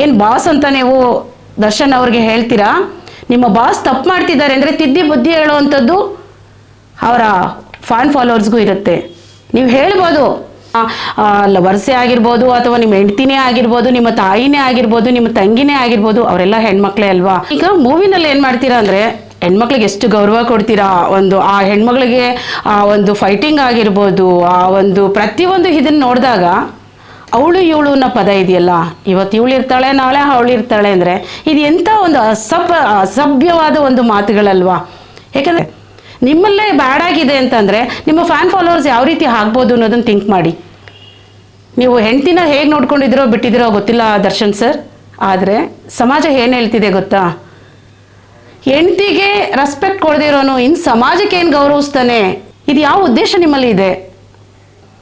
ಏನು ಬಾಸ್ ಅಂತ ನೀವು ದರ್ಶನ್ ಅವ್ರಿಗೆ ಹೇಳ್ತೀರಾ? ನಿಮ್ಮ ಬಾಸ್ ತಪ್ಪು ಮಾಡ್ತಿದ್ದಾರೆ ಅಂದರೆ ತಿದ್ದಿ ಬುದ್ಧಿ ಹೇಳುವಂಥದ್ದು ಅವರ ಫ್ಯಾನ್ ಫಾಲೋವರ್ಸ್ಗೂ ಇರುತ್ತೆ. ನೀವು ಹೇಳ್ಬೋದು. ಲವರ್ಸೇ ಆಗಿರ್ಬೋದು ಅಥವಾ ನಿಮ್ಮ ಹೆಂಡ್ತಿನೇ ಆಗಿರ್ಬೋದು, ನಿಮ್ಮ ತಾಯಿನೇ ಆಗಿರ್ಬೋದು, ನಿಮ್ಮ ತಂಗಿನೇ ಆಗಿರ್ಬೋದು, ಅವರೆಲ್ಲ ಹೆಣ್ಮಕ್ಳೇ ಅಲ್ವಾ? ಈಗ ಮೂವಿನಲ್ಲಿ ಏನು ಮಾಡ್ತೀರಾ ಅಂದರೆ ಹೆಣ್ಮಕ್ಳಿಗೆ ಎಷ್ಟು ಗೌರವ ಕೊಡ್ತೀರಾ? ಒಂದು, ಆ ಹೆಣ್ಮಗಳಿಗೆ ಆ, ಒಂದು ಫೈಟಿಂಗ್ ಆಗಿರ್ಬೋದು, ಆ ಒಂದು ಪ್ರತಿಯೊಂದು ಇದನ್ನು ನೋಡಿದಾಗ ಅವಳು ಇವಳು ಅನ್ನೋ ಪದ ಇದೆಯಲ್ಲ? ಇವತ್ತು ಇವಳು ಇರ್ತಾಳೆ, ನಾಳೆ ಅವಳು ಇರ್ತಾಳೆ ಅಂದರೆ ಇದು ಎಂಥ ಒಂದು ಅಸಭ್ಯ ಅಸಭ್ಯವಾದ ಒಂದು ಮಾತುಗಳಲ್ವಾ? ಯಾಕಂದರೆ ನಿಮ್ಮಲ್ಲೇ ಬ್ಯಾಡ್ ಆಗಿದೆ ಅಂತಂದರೆ ನಿಮ್ಮ ಫ್ಯಾನ್ ಫಾಲೋವರ್ಸ್ ಯಾವ ರೀತಿ ಆಗ್ಬೋದು ಅನ್ನೋದನ್ನು ಥಿಂಕ್ ಮಾಡಿ. ನೀವು ಹೆಂಡ್ತಿನ ಹೇಗೆ ನೋಡ್ಕೊಂಡಿದ್ದೀರೋ, ಬಿಟ್ಟಿದ್ದೀರೋ ಗೊತ್ತಿಲ್ಲ ದರ್ಶನ್ ಸರ್ ಆದರೆ ಸಮಾಜ ಏನು ಹೇಳ್ತಿದೆ ಗೊತ್ತಾ? ಹೆಂಡ್ತಿಗೆ ರೆಸ್ಪೆಕ್ಟ್ ಕೊಡದಿರೋನು ಇನ್ನು ಸಮಾಜಕ್ಕೆ ಏನು ಗೌರವಿಸ್ತಾನೆ? ಇದು ಯಾವ ಉದ್ದೇಶ ನಿಮ್ಮಲ್ಲಿ ಇದೆ?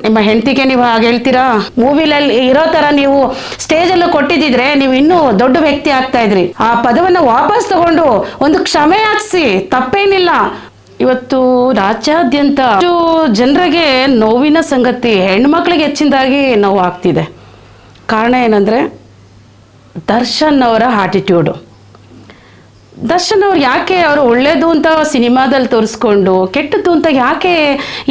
ನಿಮ್ಮ ಹೆಂಡತಿಗೆ ನೀವು ಹಾಗೆ ಹೇಳ್ತೀರಾ? ಮೂವಿಲಲ್ಲಿ ಇರೋ ತರ ನೀವು ಸ್ಟೇಜ್ ಅಲ್ಲೂ ಕೊಟ್ಟಿದ್ರೆ ನೀವು ಇನ್ನೂ ದೊಡ್ಡ ವ್ಯಕ್ತಿ ಆಗ್ತಾ ಇದ್ರಿ. ಆ ಪದವನ್ನು ವಾಪಸ್ ತಗೊಂಡು ಒಂದು ಕ್ಷಮೆ ಯಾಚಿಸಿ ತಪ್ಪೇನಿಲ್ಲ. ಇವತ್ತು ರಾಜ್ಯಾದ್ಯಂತ ಜನರಿಗೆ ನೋವಿನ ಸಂಗತಿ, ಹೆಣ್ಮಕ್ಳಿಗೆ ಹೆಚ್ಚಿನದಾಗಿ ನೋವು ಆಗ್ತಿದೆ ಕಾರಣ ಏನಂದರೆ ದರ್ಶನ್ ಅವರ ಆಟಿಟ್ಯೂಡು ದರ್ಶನ್ ಅವ್ರು ಯಾಕೆ ಅವರು ಒಳ್ಳೇದು ಅಂತ ಸಿನಿಮಾದಲ್ಲಿ ತೋರಿಸ್ಕೊಂಡು ಕೆಟ್ಟದ್ದು ಅಂತ ಯಾಕೆ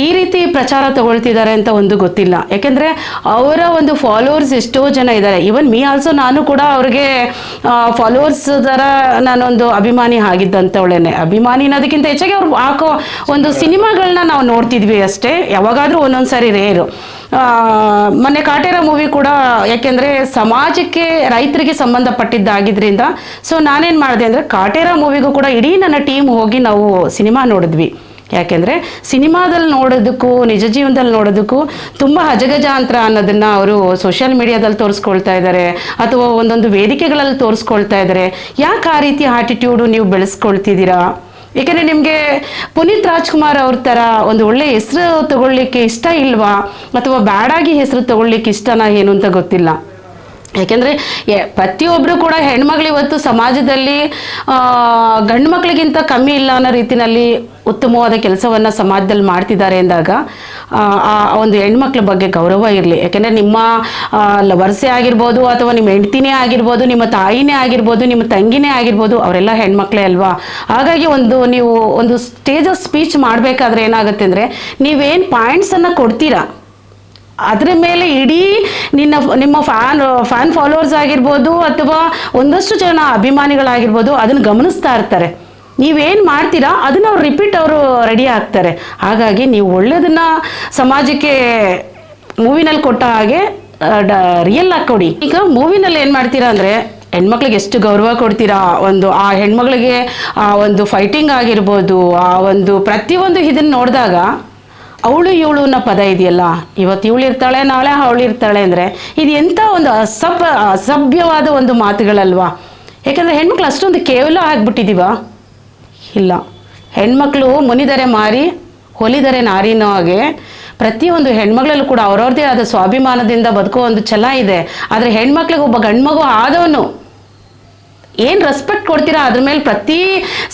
ಈ ರೀತಿ ಪ್ರಚಾರ ತಗೊಳ್ತಿದ್ದಾರೆ ಅಂತ ಒಂದು ಗೊತ್ತಿಲ್ಲ. ಯಾಕೆಂದರೆ ಅವರ ಒಂದು ಫಾಲೋವರ್ಸ್ ಎಷ್ಟೋ ಜನ ಇದ್ದಾರೆ. ಈವನ್ ಮೀ ಆಲ್ಸೋ ನಾನು ಕೂಡ ಅವ್ರಿಗೆ ಫಾಲೋವರ್ಸ್ ಥರ ನಾನೊಂದು ಅಭಿಮಾನಿ ಆಗಿದ್ದಂಥವಳೇನೆ ಅಭಿಮಾನಿ ಅನ್ನೋದಕ್ಕಿಂತ ಹೆಚ್ಚಾಗಿ ಅವ್ರು ಹಾಕೋ ಒಂದು ಸಿನಿಮಾಗಳನ್ನ ನಾವು ನೋಡ್ತಿದ್ವಿ ಅಷ್ಟೇ. ಯಾವಾಗಾದರೂ ಒಂದೊಂದು ಸಾರಿ ರೇರು ಮೊನ್ನೆ ಕಾಟೇರ ಮೂವಿ ಕೂಡ ಯಾಕೆಂದರೆ ಸಮಾಜಕ್ಕೆ, ರೈತರಿಗೆ ಸಂಬಂಧಪಟ್ಟಿದ್ದಾಗಿದ್ರಿಂದ, ಸೊ ನಾನೇನು ಮಾಡಿದೆ ಅಂದರೆ ಕಾಟೇರ ಮೂವಿಗೂ ಕೂಡ ಇಡೀ ನನ್ನ ಟೀಮ್ ಹೋಗಿ ನಾವು ಸಿನಿಮಾ ನೋಡಿದ್ವಿ. ಯಾಕೆಂದರೆ ಸಿನಿಮಾದಲ್ಲಿ ನೋಡೋದಕ್ಕೂ, ನಿಜ ಜೀವನದಲ್ಲಿ ನೋಡೋದಕ್ಕೂ ತುಂಬ ಅಜಗಜಾಂತರ ಅನ್ನೋದನ್ನು ಅವರು ಸೋಷಿಯಲ್ ಮೀಡಿಯಾದಲ್ಲಿ ತೋರಿಸ್ಕೊಳ್ತಾ ಇದ್ದಾರೆ ಅಥವಾ ಒಂದೊಂದು ವೇದಿಕೆಗಳಲ್ಲಿ ತೋರಿಸ್ಕೊಳ್ತಾ ಇದ್ದಾರೆ ಯಾಕೆ ಆ ರೀತಿ ಆಟಿಟ್ಯೂಡು ನೀವು ಬೆಳೆಸ್ಕೊಳ್ತಿದ್ದೀರಾ? ಏಕೆಂದರೆ ನಿಮಗೆ ಪುನೀತ್ ರಾಜ್ಕುಮಾರ್ ಅವ್ರ ಥರ ಒಂದು ಒಳ್ಳೆ ಹೆಸರು ತಗೊಳ್ಳಿಕ್ಕೆ ಇಷ್ಟ ಇಲ್ವಾ? ಅಥವಾ ಬ್ಯಾಡಾಗಿ ಹೆಸರು ತಗೊಳ್ಳಿಕ್ಕೆ ಇಷ್ಟನಾ ಏನು ಅಂತ ಗೊತ್ತಿಲ್ಲ. ಯಾಕೆಂದರೆ ಪ್ರತಿಯೊಬ್ಬರು ಕೂಡ ಹೆಣ್ಮಗಳು ಇವತ್ತು ಸಮಾಜದಲ್ಲಿ ಗಂಡು ಮಕ್ಕಳಿಗಿಂತ ಕಮ್ಮಿ ಇಲ್ಲ ಅನ್ನೋ ರೀತಿನಲ್ಲಿ ಉತ್ತಮವಾದ ಕೆಲಸವನ್ನು ಸಮಾಜದಲ್ಲಿ ಮಾಡ್ತಿದ್ದಾರೆ ಅಂದಾಗ ಆ, ಒಂದು ಹೆಣ್ಮಕ್ಳ ಬಗ್ಗೆ ಗೌರವ ಇರಲಿ. ಯಾಕೆಂದರೆ ನಿಮ್ಮ ಲವರ್ಸೆ ಆಗಿರ್ಬೋದು ಅಥವಾ ನಿಮ್ಮ ಹೆಂಡ್ತಿನೇ ಆಗಿರ್ಬೋದು ನಿಮ್ಮ ತಾಯಿನೇ ಆಗಿರ್ಬೋದು ನಿಮ್ಮ ತಂಗಿನೇ ಆಗಿರ್ಬೋದು ಅವರೆಲ್ಲ ಹೆಣ್ಮಕ್ಳೇ ಅಲ್ವಾ? ಹಾಗಾಗಿ ಒಂದು ನೀವು ಒಂದು ಸ್ಟೇಜ್ ಸ್ಪೀಚ್ ಮಾಡಬೇಕಾದ್ರೆ ಏನಾಗುತ್ತೆ ಅಂದರೆ ನೀವೇನು ಪಾಯಿಂಟ್ಸನ್ನು ಕೊಡ್ತೀರಾ? ಅದರ ಮೇಲೆ ಇಡೀ ನಿನ್ನ ನಿಮ್ಮ ಫ್ಯಾನ್ ಫ್ಯಾನ್ ಫಾಲೋವರ್ಸ್ ಆಗಿರ್ಬೋದು ಅಥವಾ ಒಂದಷ್ಟು ಜನ ಅಭಿಮಾನಿಗಳಾಗಿರ್ಬೋದು ಅದನ್ನು ಗಮನಿಸ್ತಾ ಇರ್ತಾರೆ. ನೀವೇನು ಮಾಡ್ತೀರಾ, ಅದನ್ನು ಅವ್ರು ರಿಪೀಟ್ ಅವರು ರೆಡಿ ಆಗ್ತಾರೆ. ಹಾಗಾಗಿ ನೀವು ಒಳ್ಳೇದನ್ನು ಸಮಾಜಕ್ಕೆ ಮೂವಿನಲ್ಲಿ ಕೊಟ್ಟ ಹಾಗೆ ಡ ರಿಯಲ್ ಆಗಿ ಕೊಡಿ. ಈಗ ಮೂವಿನಲ್ಲಿ ಏನು ಮಾಡ್ತೀರಾ ಅಂದರೆ, ಹೆಣ್ಮಕ್ಳಿಗೆ ಎಷ್ಟು ಗೌರವ ಕೊಡ್ತೀರಾ? ಒಂದು, ಆ ಹೆಣ್ಮಕ್ಳಿಗೆ ಆ ಒಂದು ಫೈಟಿಂಗ್ ಆಗಿರ್ಬೋದು, ಆ ಒಂದು ಪ್ರತಿಯೊಂದು ಇದನ್ನು ನೋಡಿದಾಗ, ಅವಳು ಇವಳು ಅನ್ನೋ ಪದ ಇದೆಯಲ್ಲ, ಇವತ್ತು ಇವಳು ಇರ್ತಾಳೆ, ನಾಳೆ ಅವಳು ಇರ್ತಾಳೆ ಅಂದರೆ, ಇದು ಎಂಥ ಒಂದು ಅಸಭ್ಯ, ಅಸಭ್ಯವಾದ ಒಂದು ಮಾತುಗಳಲ್ವಾ? ಯಾಕಂದರೆ ಹೆಣ್ಮಕ್ಳು ಅಷ್ಟೊಂದು ಕೇವಲ ಆಗ್ಬಿಟ್ಟಿದೀವ. ಇಲ್ಲ. ಹೆಣ್ಮಕ್ಳು ಮುನಿದರೆ ಮಾರಿ, ಹೊಲಿದರೆ ನಾರಿನೋ ಹಾಗೆ ಪ್ರತಿಯೊಂದು ಹೆಣ್ಮಗಳಲ್ಲೂ ಕೂಡ ಅವ್ರವ್ರದ್ದೇ ಆದ ಸ್ವಾಭಿಮಾನದಿಂದ ಬದುಕೋ ಒಂದು ಛಲ ಇದೆ. ಆದರೆ ಹೆಣ್ಮಕ್ಳಿಗೆ ಒಬ್ಬ ಗಂಡ್ಮಗು ಆದವನು ಏನು ರೆಸ್ಪೆಕ್ಟ್ ಕೊಡ್ತೀರಾ ಅದ್ರ ಮೇಲೆ ಪ್ರತಿ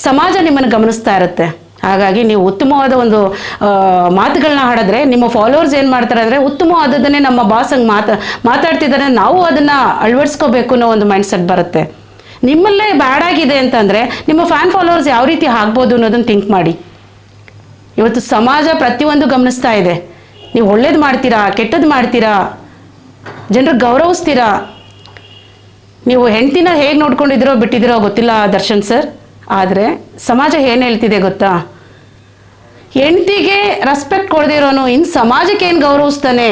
ಸಮಾಜ ನಿಮ್ಮನ್ನು ಗಮನಿಸ್ತಾ ಇರುತ್ತೆ. ಹಾಗಾಗಿ ನೀವು ಉತ್ತಮವಾದ ಒಂದು ಮಾತುಗಳನ್ನ ಹಾಡಿದ್ರೆ, ನಿಮ್ಮ ಫಾಲೋವರ್ಸ್ ಏನು ಮಾಡ್ತಾರೆ ಅಂದರೆ ಉತ್ತಮವಾದದನ್ನೇ ನಮ್ಮ ಬಾಸ್ ಹಂಗೆ ಮಾತಾ, ಮಾತಾಡ್ತಿದ್ದಾರೆ. ನಾವು ಅದನ್ನು ಅಳವಡಿಸ್ಕೋಬೇಕು ಅನ್ನೋ ಒಂದು ಮೈಂಡ್ಸೆಟ್ ಬರುತ್ತೆ. ನಿಮ್ಮಲ್ಲೇ ಬ್ಯಾಡ್ ಆಗಿದೆ ಅಂತಂದರೆ ನಿಮ್ಮ ಫ್ಯಾನ್ ಫಾಲೋವರ್ಸ್ ಯಾವ ರೀತಿ ಆಗ್ಬೋದು ಅನ್ನೋದನ್ನು ಥಿಂಕ್ ಮಾಡಿ. ಇವತ್ತು ಸಮಾಜ ಪ್ರತಿಯೊಂದು ಗಮನಿಸ್ತಾ ಇದೆ. ನೀವು ಒಳ್ಳೇದು ಮಾಡ್ತೀರಾ ಕೆಟ್ಟದ್ದು ಮಾಡ್ತೀರಾ, ಜನರಿಗೆ ಗೌರವಿಸ್ತೀರಾ? ನೀವು ಹೆಂಡ್ತಿನ ಹೇಗೆ ನೋಡ್ಕೊಂಡಿದ್ದೀರೋ ಬಿಟ್ಟಿದ್ದೀರೋ ಗೊತ್ತಿಲ್ಲ ದರ್ಶನ್ ಸರ್. ಆದರೆ ಸಮಾಜ ಏನು ಹೇಳ್ತಿದೆ ಗೊತ್ತಾ? ಹೆಂಡ್ತಿಗೆ ರೆಸ್ಪೆಕ್ಟ್ ಕೊಡದಿರೋನು ಇನ್ನು ಸಮಾಜಕ್ಕೆ ಏನು ಗೌರವಿಸ್ತಾನೆ?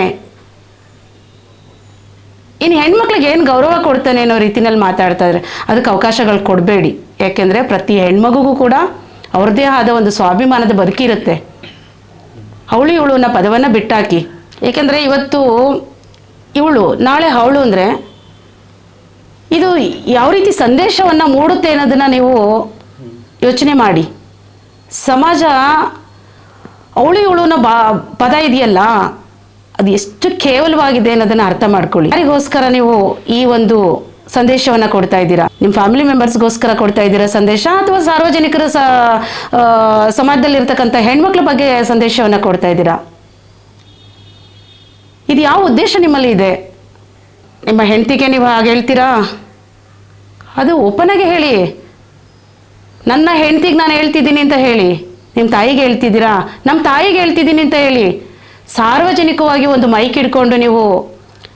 ಇನ್ನು ಹೆಣ್ಮಕ್ಳಿಗೆ ಏನು ಗೌರವ ಕೊಡ್ತಾನೆ ಅನ್ನೋ ರೀತಿನಲ್ಲಿ ಮಾತಾಡ್ತಾ ಇದ್ದಾರೆ. ಅದಕ್ಕೆ ಅವಕಾಶಗಳು ಕೊಡಬೇಡಿ. ಯಾಕೆಂದರೆ ಪ್ರತಿ ಹೆಣ್ಮಗುಗೂ ಕೂಡ ಅವ್ರದ್ದೇ ಆದ ಒಂದು ಸ್ವಾಭಿಮಾನದ ಬದುಕಿರುತ್ತೆ ಅವಳು ಇವಳು ಅನ್ನೋ ಪದವನ್ನು ಬಿಟ್ಟಾಕಿ. ಏಕೆಂದರೆ ಇವತ್ತು ಇವಳು, ನಾಳೆ ಅವಳು ಅಂದರೆ ಇದು ಯಾವ ರೀತಿ ಸಂದೇಶವನ್ನು ಮೂಡುತ್ತೆ ಅನ್ನೋದನ್ನು ನೀವು ಯೋಚನೆ ಮಾಡಿ. ಸಮಾಜ ಅವಳು ಇವಳು ಅನ್ನೋ ಬಾ, ಪದ ಇದೆಯಲ್ಲ ಅದು ಎಷ್ಟು ಕೇವಲವಾಗಿದೆ ಅನ್ನೋದನ್ನ ಅರ್ಥ ಮಾಡ್ಕೊಳ್ಳಿ. ಯಾರಿಗೋಸ್ಕರ ನೀವು ಈ ಒಂದು ಸಂದೇಶವನ್ನ ಕೊಡ್ತಾ ಇದ್ದೀರಾ? ನಿಮ್ಮ ಫ್ಯಾಮಿಲಿ ಮೆಂಬರ್ಸ್ಗೋಸ್ಕರ ಕೊಡ್ತಾ ಇದ್ದೀರಾ ಸಂದೇಶ? ಅಥವಾ ಸಾರ್ವಜನಿಕರ ಸಮಾಜದಲ್ಲಿ ಇರ್ತಕ್ಕಂಥ ಹೆಣ್ಮಕ್ಳ ಬಗ್ಗೆ ಸಂದೇಶವನ್ನ ಕೊಡ್ತಾ ಇದ್ದೀರಾ? ಇದು ಯಾವ ಉದ್ದೇಶ ನಿಮ್ಮಲ್ಲಿ ಇದೆ? ನಿಮ್ಮ ಹೆಂಡತಿಗೆ ನೀವು ಹಾಗೆ ಹೇಳ್ತೀರಾ? ಅದು ಓಪನಾಗಿ ಹೇಳಿ. ನನ್ನ ಹೆಂಡ್ತಿಗೆ ನಾನು ಹೇಳ್ತಿದ್ದೀನಿ ಅಂತ ಹೇಳಿ. ನಿಮ್ಮ ತಾಯಿಗೆ ಹೇಳ್ತಿದ್ದೀರಾ? ನಮ್ಮ ತಾಯಿಗೆ ಹೇಳ್ತಿದ್ದೀನಿ ಅಂತ ಹೇಳಿ. ಸಾರ್ವಜನಿಕವಾಗಿ ಒಂದು ಮೈಕ್ ಹಿಡ್ಕೊಂಡು ನೀವು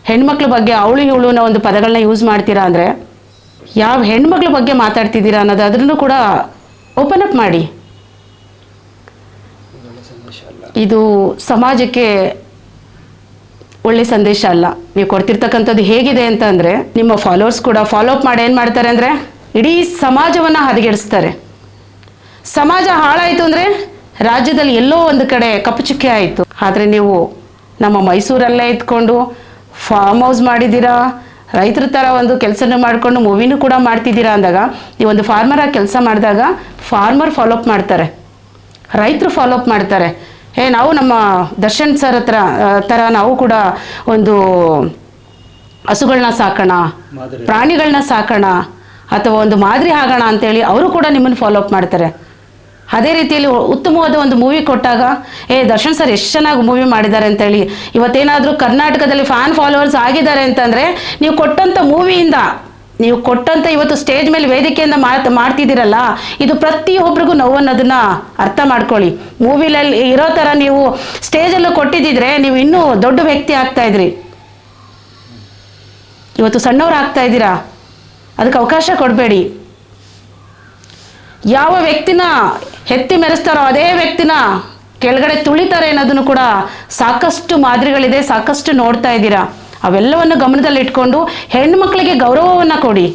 ಹೆಣ್ಮಕ್ಳ ಬಗ್ಗೆ ಅವಳು ಇವಳು ಅನ್ನೋ ಒಂದು ಪದಗಳನ್ನ ಯೂಸ್ ಮಾಡ್ತೀರಾ ಅಂದರೆ, ಯಾವ ಹೆಣ್ಮಕ್ಳ ಬಗ್ಗೆ ಮಾತಾಡ್ತಿದ್ದೀರಾ ಅನ್ನೋದು ಅದನ್ನು ಕೂಡ ಓಪನ್ ಅಪ್ ಮಾಡಿ. ಇದು ಸಮಾಜಕ್ಕೆ ಒಳ್ಳೆ ಸಂದೇಶ ಅಲ್ಲ. ನೀವು ಕೊಡ್ತಿರ್ತಕ್ಕಂಥದ್ದು ಹೇಗಿದೆ ಅಂತ ಅಂದರೆ, ನಿಮ್ಮ ಫಾಲೋವರ್ಸ್ ಕೂಡ ಫಾಲೋ ಅಪ್ ಮಾಡಿ ಏನು ಮಾಡ್ತಾರೆ ಅಂದರೆ, ಇಡೀ ಸಮಾಜವನ್ನು ಹದಗೆಡಿಸ್ತಾರೆ. ಸಮಾಜ ಹಾಳಾಯಿತು ಅಂದರೆ ರಾಜ್ಯದಲ್ಲಿ ಎಲ್ಲೋ ಒಂದು ಕಡೆ ಕಪ್ಪು ಚುಕ್ಕೆ ಆಯಿತು. ಆದರೆ ನೀವು ನಮ್ಮ ಮೈಸೂರಲ್ಲೇ ಇದ್ಕೊಂಡು ಫಾರ್ಮ್ ಹೌಸ್ ಮಾಡಿದ್ದೀರಾ? ರೈತರ ಥರ ಒಂದು ಕೆಲಸನ ಮಾಡಿಕೊಂಡು ಮೂವಿನೂ ಕೂಡ ಮಾಡ್ತಿದ್ದೀರಾ ಅಂದಾಗ ನೀವು ಒಂದು ಫಾರ್ಮರಾಗಿ ಕೆಲಸ ಮಾಡಿದಾಗ ಫಾರ್ಮರ್ ಫಾಲೋಅಪ್ ಮಾಡ್ತಾರೆ. ರೈತರು ಫಾಲೋಅಪ್ ಮಾಡ್ತಾರೆ. ಏ ನಾವು ನಮ್ಮ ದರ್ಶನ್ ಸರ್ ಹತ್ರ ಥರ ನಾವು ಕೂಡ ಒಂದು ಹಸುಗಳನ್ನ ಸಾಕೋಣ ಪ್ರಾಣಿಗಳನ್ನ ಸಾಕೋಣ ಅಥವಾ ಒಂದು ಮಾದರಿ ಆಗೋಣ ಅಂತೇಳಿ ಅವರು ಕೂಡ ನಿಮ್ಮನ್ನು ಫಾಲೋಅಪ್ ಮಾಡ್ತಾರೆ. ಅದೇ ರೀತಿಯಲ್ಲಿ ಉತ್ತಮವಾದ ಒಂದು ಮೂವಿ ಕೊಟ್ಟಾಗ, ಏ, ದರ್ಶನ್ ಸರ್ ಎಷ್ಟು ಚೆನ್ನಾಗಿ ಮೂವಿ ಮಾಡಿದ್ದಾರೆ ಅಂತೇಳಿ ಇವತ್ತೇನಾದರೂ ಕರ್ನಾಟಕದಲ್ಲಿ ಫ್ಯಾನ್ ಫಾಲೋವರ್ಸ್ ಆಗಿದ್ದಾರೆ ಅಂತಂದರೆ, ನೀವು ಕೊಟ್ಟಂಥ ಮೂವಿಯಿಂದ ನೀವು ಕೊಟ್ಟಂಥ ಇವತ್ತು ಸ್ಟೇಜ್ ಮೇಲೆ ವೇದಿಕೆಯಿಂದ ಮಾತು, ಮಾಡ್ತಿದ್ದೀರಲ್ಲ, ಇದು ಪ್ರತಿಯೊಬ್ಬರಿಗೂ ನೋವನ್ನೋದನ್ನ ಅರ್ಥ ಮಾಡ್ಕೊಳ್ಳಿ. ಮೂವಿಲಲ್ಲಿ ಇರೋ ಥರ ನೀವು ಸ್ಟೇಜಲ್ಲೂ ಕೊಟ್ಟಿದ್ದಿದ್ರೆ, ನೀವು ಇನ್ನೂ ದೊಡ್ಡ ವ್ಯಕ್ತಿ ಆಗ್ತಾ ಇದ್ರಿ. ಇವತ್ತು ಸಣ್ಣವ್ರು ಆಗ್ತಾ ಇದ್ದೀರಾ? ಅದಕ್ಕೆ ಅವಕಾಶ ಕೊಡಬೇಡಿ. ಯಾವ ವ್ಯಕ್ತಿನ ಎತ್ತಿ ಮೆರೆಸ್ತಾರೋ ಅದೇ ವ್ಯಕ್ತಿನ ಕೆಳಗಡೆ ತುಳಿತಾರೆ ಅನ್ನೋದನ್ನು ಕೂಡ ಸಾಕಷ್ಟು ಮಾದರಿಗಳಿದೆ, ಸಾಕಷ್ಟು ನೋಡ್ತಾ ಇದ್ದೀರಾ. ಅವೆಲ್ಲವನ್ನು ಗಮನದಲ್ಲಿ ಇಟ್ಕೊಂಡು ಹೆಣ್ಮಕ್ಳಿಗೆ ಗೌರವವನ್ನು ಕೊಡಿ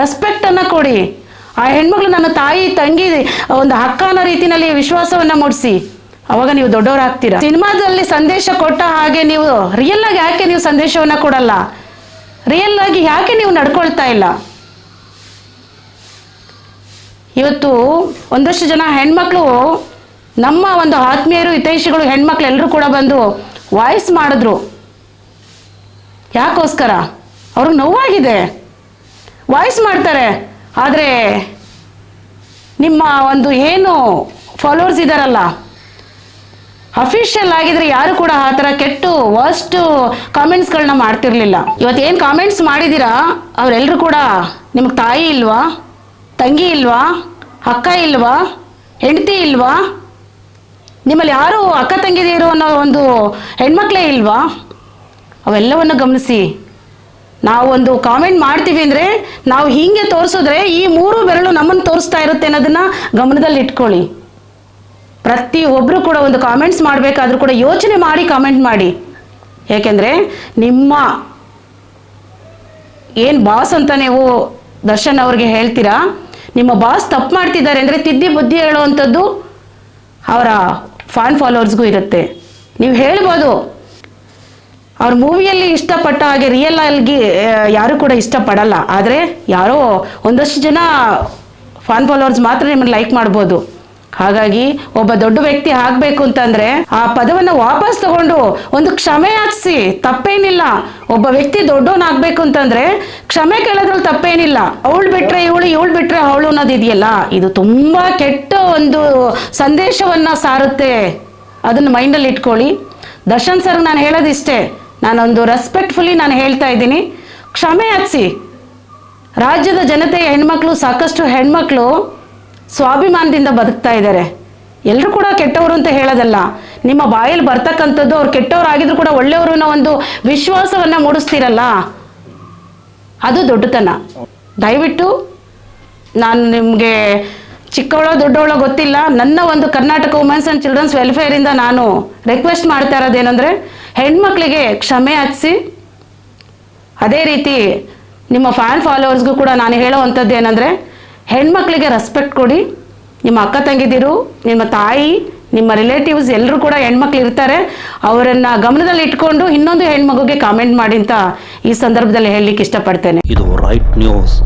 ರೆಸ್ಪೆಕ್ಟನ್ನು ಕೊಡಿ. ಆ ಹೆಣ್ಮಕ್ಳು ನನ್ನ ತಾಯಿ, ತಂಗಿ, ಒಂದು ಹಕ್ಕ ಅನ್ನೋ ರೀತಿಯಲ್ಲಿ ವಿಶ್ವಾಸವನ್ನು ಮೂಡಿಸಿ. ಅವಾಗ ನೀವು ದೊಡ್ಡವರಾಗ್ತೀರಾ. ಸಿನಿಮಾದಲ್ಲಿ ಸಂದೇಶ ಕೊಟ್ಟ ಹಾಗೆ ನೀವು ರಿಯಲ್ ಆಗಿ ಯಾಕೆ ನೀವು ಸಂದೇಶವನ್ನು ಕೊಡಲ್ಲ? ರಿಯಲ್ ಆಗಿ ಯಾಕೆ ನೀವು ನಡ್ಕೊಳ್ತಾ ಇಲ್ಲ? ಇವತ್ತು ಒಂದಷ್ಟು ಜನ ಹೆಣ್ಮಕ್ಳು, ನಮ್ಮ ಒಂದು ಆತ್ಮೀಯರು, ಹಿತೈಷಿಗಳು, ಹೆಣ್ಮಕ್ಳು ಎಲ್ಲರೂ ಕೂಡ ಬಂದು ವಾಯ್ಸ್ ಮಾಡಿದ್ರು. ಯಾಕೋಸ್ಕರ? ಅವ್ರಿಗೆ ನೋವಾಗಿದೆ. ವಾಯ್ಸ್ ಮಾಡ್ತಾರೆ. ಆದರೆ ನಿಮ್ಮ ಒಂದು ಏನು ಫಾಲೋವರ್ಸ್ ಇದ್ದಾರಲ್ಲ ಅಫಿಷಿಯಲ್ ಆಗಿದ್ರೆ ಯಾರು ಕೂಡ ಆ ಥರ ಕೆಟ್ಟು ವರ್ಸ್ಟ್ ಕಾಮೆಂಟ್ಸ್ಗಳನ್ನ ಮಾಡ್ತಿರ್ಲಿಲ್ಲ. ಏನು ಕಾಮೆಂಟ್ಸ್ ಮಾಡಿದ್ದೀರಾ ಅವರೆಲ್ಲರೂ ಕೂಡ ನಿಮಗೆ ತಾಯಿ ಇಲ್ವಾ? ತಂಗಿ ಇಲ್ವಾ? ಅಕ್ಕ ಇಲ್ವಾ? ಹೆಂಡತಿ ಇಲ್ವಾ? ನಿಮ್ಮಲ್ಲಿ ಯಾರು ಅಕ್ಕ ತಂಗಿದಿರು ಅನ್ನೋ ಒಂದು ಹೆಣ್ಮಕ್ಳೇ ಇಲ್ವಾ? ಅವೆಲ್ಲವನ್ನು ಗಮನಿಸಿ. ನಾವು ಒಂದು ಕಾಮೆಂಟ್ ಮಾಡ್ತೀವಿ ಅಂದರೆ ನಾವು ಹೀಗೆ ತೋರಿಸಿದ್ರೆ ಈ ಮೂರು ಬೆರಳು ನಮ್ಮನ್ನು ತೋರಿಸ್ತಾ ಇರುತ್ತೆ ಅನ್ನೋದನ್ನು ಗಮನದಲ್ಲಿ ಇಟ್ಕೊಳ್ಳಿ. ಪ್ರತಿಯೊಬ್ಬರು ಕೂಡ ಒಂದು ಕಾಮೆಂಟ್ಸ್ ಮಾಡಬೇಕಾದ್ರೂ ಕೂಡ ಯೋಚನೆ ಮಾಡಿ ಕಾಮೆಂಟ್ ಮಾಡಿ. ಏಕೆಂದರೆ ನಿಮ್ಮ ಏನು ಬಾಸ್ ಅಂತ ನೀವು ದರ್ಶನ್ ಅವ್ರಿಗೆ ಹೇಳ್ತೀರಾ? ನಿಮ್ಮ ಬಾಸ್ ತಪ್ಪು ಮಾಡ್ತಿದ್ದಾರೆ ಅಂದರೆ ತಿದ್ದಿ ಬುದ್ಧಿ ಹೇಳುವಂಥದ್ದು ಅವರ ಫ್ಯಾನ್ ಫಾಲೋವರ್ಸ್ಗೂ ಇರುತ್ತೆ. ನೀವು ಹೇಳ್ಬೋದು. ಅವ್ರ ಮೂವಿಯಲ್ಲಿ ಇಷ್ಟಪಟ್ಟ ಹಾಗೆ ರಿಯಲ್ ಆಗಿ ಯಾರು ಕೂಡ ಇಷ್ಟಪಡಲ್ಲ. ಆದರೆ ಯಾರೋ ಒಂದಷ್ಟು ಜನ ಫ್ಯಾನ್ ಫಾಲೋವರ್ಸ್ ಮಾತ್ರ ನಿಮ್ಮನ್ನು ಲೈಕ್ ಮಾಡ್ಬೋದು. ಹಾಗಾಗಿ ಒಬ್ಬ ದೊಡ್ಡ ವ್ಯಕ್ತಿ ಆಗ್ಬೇಕು ಅಂತಂದ್ರೆ ಆ ಪದವನ್ನ ವಾಪಸ್ ತಗೊಂಡು ಒಂದು ಕ್ಷಮೆ ಹಾಕ್ಸಿ, ತಪ್ಪೇನಿಲ್ಲ. ಒಬ್ಬ ವ್ಯಕ್ತಿ ದೊಡ್ಡವನಾಗ್ಬೇಕು ಅಂತಂದ್ರೆ ಕ್ಷಮೆ ಕೇಳೋದ್ರಲ್ಲಿ ತಪ್ಪೇನಿಲ್ಲ. ಅವಳು ಬಿಟ್ರೆ ಇವಳು ಇವಳು ಬಿಟ್ರೆ ಅವಳು ಅನ್ನೋದು ಇದೆಯಲ್ಲ? ಇದು ತುಂಬಾ ಕೆಟ್ಟ ಒಂದು ಸಂದೇಶವನ್ನ ಸಾರುತ್ತೆ. ಅದನ್ನ ಮೈಂಡಲ್ಲಿ ಇಟ್ಕೊಳ್ಳಿ. ದರ್ಶನ್ ಸರ್ ನಾನು ಹೇಳೋದಿಷ್ಟೇ, ನಾನೊಂದು ರೆಸ್ಪೆಕ್ಟ್ಫುಲಿ ನಾನು ಹೇಳ್ತಾ ಇದ್ದೀನಿ. ಕ್ಷಮೆ ಹಾಕ್ಸಿ. ರಾಜ್ಯದ ಜನತೆಯ ಹೆಣ್ಮಕ್ಳು ಸಾಕಷ್ಟು ಹೆಣ್ಮಕ್ಳು ಸ್ವಾಭಿಮಾನದಿಂದ ಬದುಕ್ತಾ ಇದ್ದಾರೆ. ಎಲ್ಲರೂ ಕೂಡ ಕೆಟ್ಟವರು ಅಂತ ಹೇಳೋದಲ್ಲ, ನಿಮ್ಮ ಬಾಯಲ್ಲಿ ಬರ್ತಕ್ಕಂಥದ್ದು ಅವ್ರು ಕೆಟ್ಟವರಾಗಿದ್ರು ಕೂಡ ಒಳ್ಳೆಯವರು ಒಂದು ವಿಶ್ವಾಸವನ್ನ ಮೂಡಿಸ್ತೀರಲ್ಲ? ಅದು ದೊಡ್ಡತನ. ದಯವಿಟ್ಟು ನಾನು ನಿಮಗೆ ಚಿಕ್ಕವಳೋ ದೊಡ್ಡವಳೋ ಗೊತ್ತಿಲ್ಲ, ನನ್ನ ಒಂದು ಕರ್ನಾಟಕ ವುಮೆನ್ಸ್ ಆ್ಯಂಡ್ ಚಿಲ್ಡ್ರನ್ಸ್ ವೆಲ್ಫೇರಿಂದ ನಾನು ರಿಕ್ವೆಸ್ಟ್ ಮಾಡ್ತಾ ಇರೋದೇನೆಂದರೆ ಹೆಣ್ಮಕ್ಳಿಗೆ ಕ್ಷಮೆ ಹಚ್ಚಿಸಿ ಅದೇ ರೀತಿ ನಿಮ್ಮ ಫ್ಯಾನ್ ಫಾಲೋವರ್ಸ್ಗೂ ಕೂಡ ನಾನು ಹೇಳೋವಂಥದ್ದು ಏನಂದರೆ ಹೆಣ್ಮಕ್ಳಿಗೆ ರೆಸ್ಪೆಕ್ಟ್ ಕೊಡಿ. ನಿಮ್ಮ ಅಕ್ಕ ತಂಗಿದಿರು, ನಿಮ್ಮ ತಾಯಿ, ನಿಮ್ಮ ರಿಲೇಟಿವ್ಸ್ ಎಲ್ಲರೂ ಕೂಡ ಹೆಣ್ಮಕ್ಳು ಇರ್ತಾರೆ. ಅವರನ್ನು ಗಮನದಲ್ಲಿ ಇಟ್ಕೊಂಡು ಇನ್ನೊಂದು ಹೆಣ್ಮಗುಗೆ ಕಾಮೆಂಟ್ ಮಾಡಿ ಅಂತ ಈ ಸಂದರ್ಭದಲ್ಲಿ ಹೇಳಲಿಕ್ಕೆ ಇಷ್ಟಪಡ್ತೇನೆ. ಇದು ರೈಟ್ ನ್ಯೂಸ್